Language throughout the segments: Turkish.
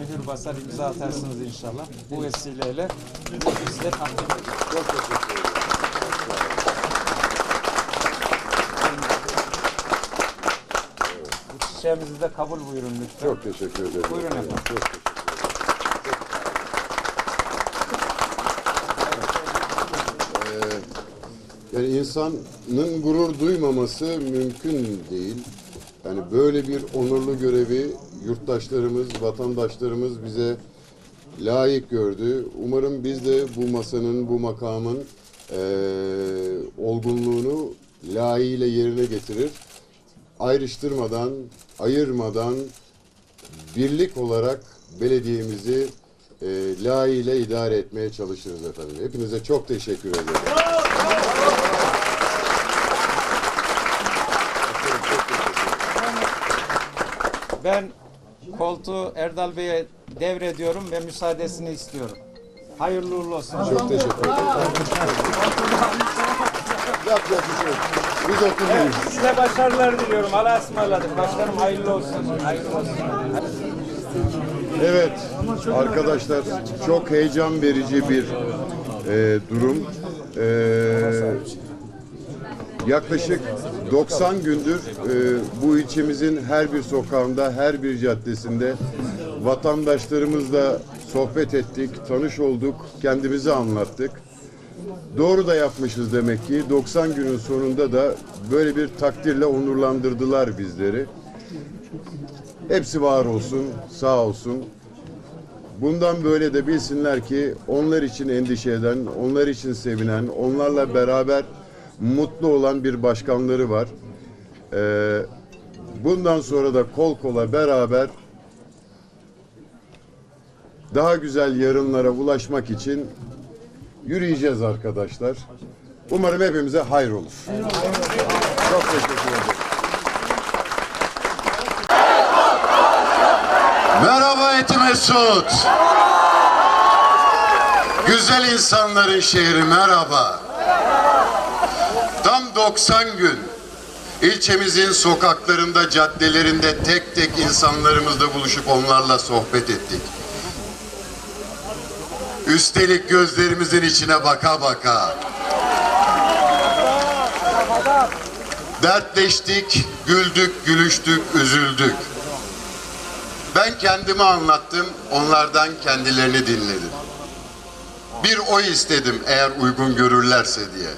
mühür basar imza atarsınız inşallah. Bu vesileyle bu size takdim ediyorum. Çok teşekkür ederim. Bu çiçeğimizi de kabul buyurun lütfen. Çok teşekkür ederim. Buyurun efendim. Çok teşekkür ederim. Ee, Yani insanın gurur duymaması mümkün değil. Yani böyle bir onurlu görevi yurttaşlarımız, vatandaşlarımız bize layık gördü. Umarım biz de bu masanın, bu makamın eee olgunluğunu layığıyla yerine getirir. Ayrıştırmadan, ayırmadan birlik olarak belediyemizi e, layığıyla idare etmeye çalışırız efendim. Hepinize çok teşekkür ederim. Ben koltuğu Erdal Bey'e devrediyorum ve müsaadesini istiyorum. Hayırlı uğurlu olsun. Çok teşekkür ederim. Yapacak bir şey yok. Biz oturmayız. Size başarılar diliyorum. Allah'a ısmarladık. Başkanım hayırlı olsun. Hayırlı olsun. Evet arkadaşlar çok heyecan verici bir e, durum. E, yaklaşık 90 gündür e, bu ilçemizin her bir sokağında, her bir caddesinde vatandaşlarımızla sohbet ettik, tanış olduk, kendimizi anlattık. Doğru da yapmışız demek ki. 90 günün sonunda da böyle bir takdirle onurlandırdılar bizleri. Hepsi var olsun, sağ olsun. Bundan böyle de bilsinler ki onlar için endişe eden, onlar için sevinen, onlarla beraber mutlu olan bir başkanları var. Ee, bundan sonra da kol kola beraber daha güzel yarınlara ulaşmak için yürüyeceğiz arkadaşlar. Umarım hepimize hayır olur. Çok teşekkür ederim. Merhaba Eti Mesut. Güzel insanların şehri merhaba. Tam 90 gün ilçemizin sokaklarında, caddelerinde tek tek insanlarımızla buluşup onlarla sohbet ettik. Üstelik gözlerimizin içine baka baka. Dertleştik, güldük, gülüştük, üzüldük. Ben kendimi anlattım, onlardan kendilerini dinledim. Bir oy istedim eğer uygun görürlerse diye.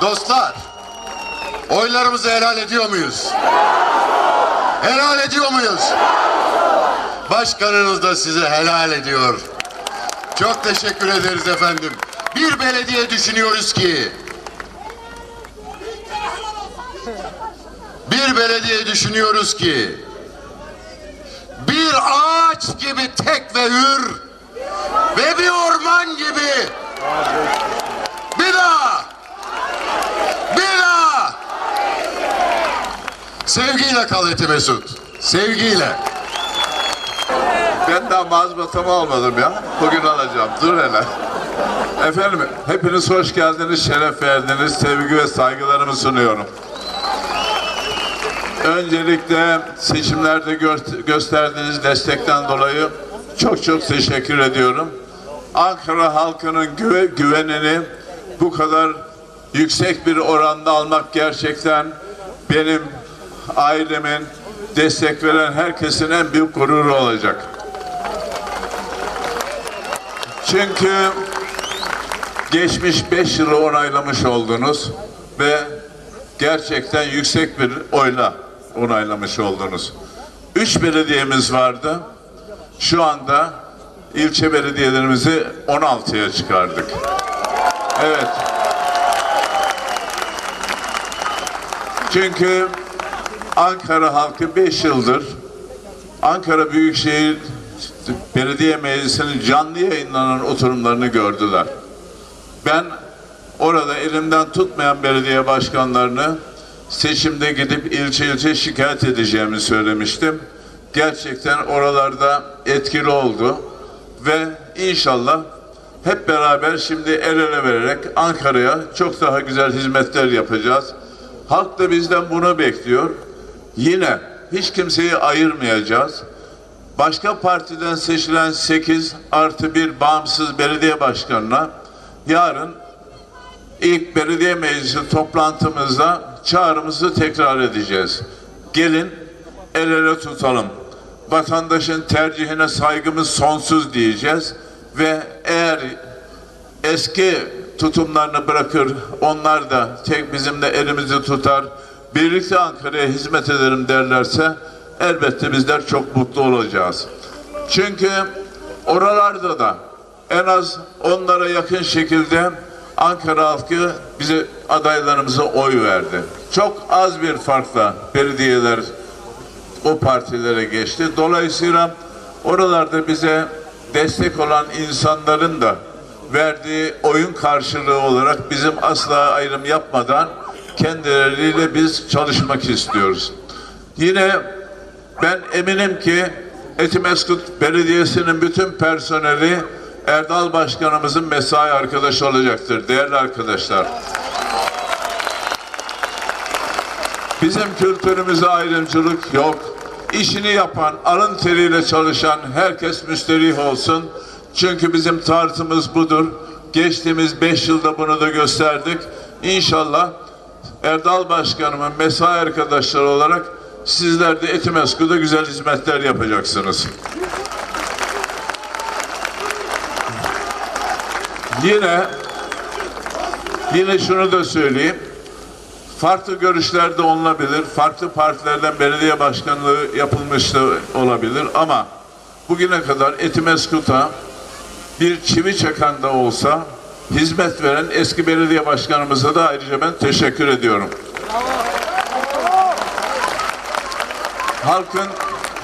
Dostlar, oylarımızı helal ediyor muyuz? Helal ediyor muyuz? Başkanınız da size helal ediyor. Çok teşekkür ederiz efendim. Bir belediye düşünüyoruz ki bir belediye düşünüyoruz ki bir ağaç gibi tek ve hür ve bir orman gibi bir daha bir daha sevgiyle kal Eti Mesut sevgiyle Ben daha mazbatamı almadım ya. Bugün alacağım. Dur hele. Efendim hepiniz hoş geldiniz, şeref verdiniz. Sevgi ve saygılarımı sunuyorum. Öncelikle seçimlerde gö- gösterdiğiniz destekten dolayı çok çok teşekkür ediyorum. Ankara halkının güve- güvenini bu kadar yüksek bir oranda almak gerçekten benim ailemin destek veren herkesin en büyük gururu olacak. Çünkü geçmiş beş yılı onaylamış oldunuz ve gerçekten yüksek bir oyla onaylamış oldunuz. Üç belediyemiz vardı. Şu anda ilçe belediyelerimizi 16'ya çıkardık. Evet. Çünkü Ankara halkı 5 yıldır Ankara Büyükşehir Belediye Meclisi'nin canlı yayınlanan oturumlarını gördüler. Ben orada elimden tutmayan belediye başkanlarını seçimde gidip ilçe ilçe şikayet edeceğimi söylemiştim. Gerçekten oralarda etkili oldu ve inşallah hep beraber şimdi el ele vererek Ankara'ya çok daha güzel hizmetler yapacağız. Halk da bizden bunu bekliyor. Yine hiç kimseyi ayırmayacağız. Başka partiden seçilen 8 artı bir bağımsız belediye başkanına yarın ilk belediye meclisi toplantımızda çağrımızı tekrar edeceğiz. Gelin el ele tutalım. Vatandaşın tercihine saygımız sonsuz diyeceğiz ve eğer eski tutumlarını bırakır, onlar da tek bizimle elimizi tutar, birlikte Ankara'ya hizmet ederim derlerse elbette bizler çok mutlu olacağız. Çünkü oralarda da en az onlara yakın şekilde Ankara halkı bize adaylarımıza oy verdi. Çok az bir farkla belediyeler o partilere geçti. Dolayısıyla oralarda bize destek olan insanların da verdiği oyun karşılığı olarak bizim asla ayrım yapmadan kendileriyle biz çalışmak istiyoruz. Yine ben eminim ki Etimeskut Belediyesi'nin bütün personeli Erdal Başkanımızın mesai arkadaşı olacaktır değerli arkadaşlar. Bizim kültürümüzde ayrımcılık yok. İşini yapan, alın teriyle çalışan herkes müsterih olsun. Çünkü bizim tarzımız budur. Geçtiğimiz beş yılda bunu da gösterdik. İnşallah Erdal Başkanımın mesai arkadaşları olarak sizler de Etimesgut'a güzel hizmetler yapacaksınız. Yine yine şunu da söyleyeyim. Farklı görüşler de olunabilir. Farklı partilerden belediye başkanlığı yapılmış da olabilir ama bugüne kadar Etimeskut'a bir çivi çakan da olsa hizmet veren eski belediye başkanımıza da ayrıca ben teşekkür ediyorum. Halkın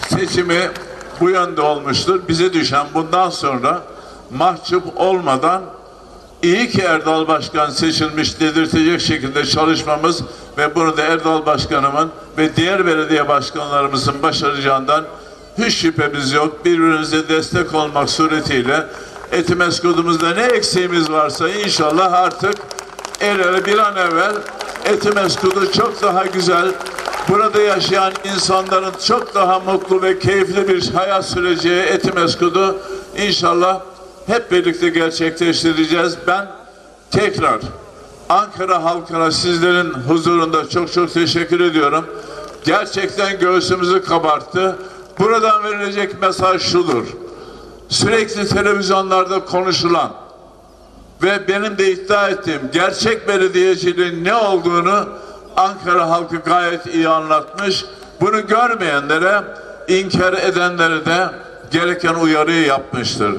seçimi bu yönde olmuştur. Bize düşen bundan sonra mahcup olmadan İyi ki Erdal Başkan seçilmiş dedirtecek şekilde çalışmamız ve bunu da Erdal Başkanımın ve diğer belediye başkanlarımızın başaracağından hiç şüphemiz yok. Birbirimize destek olmak suretiyle Etimeskut'umuzda ne eksiğimiz varsa inşallah artık el ele bir an evvel Etimeskut'u çok daha güzel, burada yaşayan insanların çok daha mutlu ve keyifli bir hayat süreceği Etimeskut'u inşallah hep birlikte gerçekleştireceğiz. Ben tekrar Ankara halkına sizlerin huzurunda çok çok teşekkür ediyorum. Gerçekten göğsümüzü kabarttı. Buradan verilecek mesaj şudur. Sürekli televizyonlarda konuşulan ve benim de iddia ettiğim gerçek belediyeciliğin ne olduğunu Ankara halkı gayet iyi anlatmış. Bunu görmeyenlere, inkar edenlere de gereken uyarıyı yapmıştır.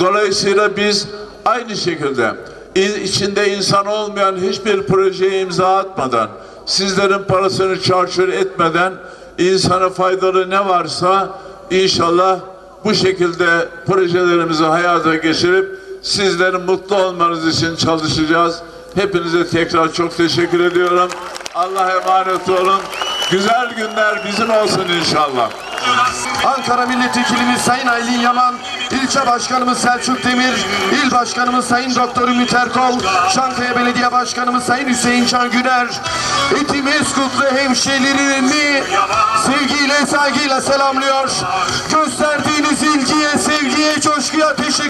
Dolayısıyla biz aynı şekilde in- içinde insan olmayan hiçbir projeye imza atmadan, sizlerin parasını çarçur etmeden insana faydalı ne varsa inşallah bu şekilde projelerimizi hayata geçirip sizlerin mutlu olmanız için çalışacağız. Hepinize tekrar çok teşekkür ediyorum. Allah'a emanet olun. Güzel günler bizim olsun inşallah. Ankara Milletvekilimiz Sayın Aylin Yaman, ilçe başkanımız Selçuk Demir, il başkanımız Sayın Doktor Ümit Erkol, Çankaya Belediye Başkanımız Sayın Hüseyin Can Güner, Etimeskutlu hemşehrilerimi sevgiyle saygıyla selamlıyor. Gösterdiğiniz ilgiye, sevgiye, coşkuya teşekkür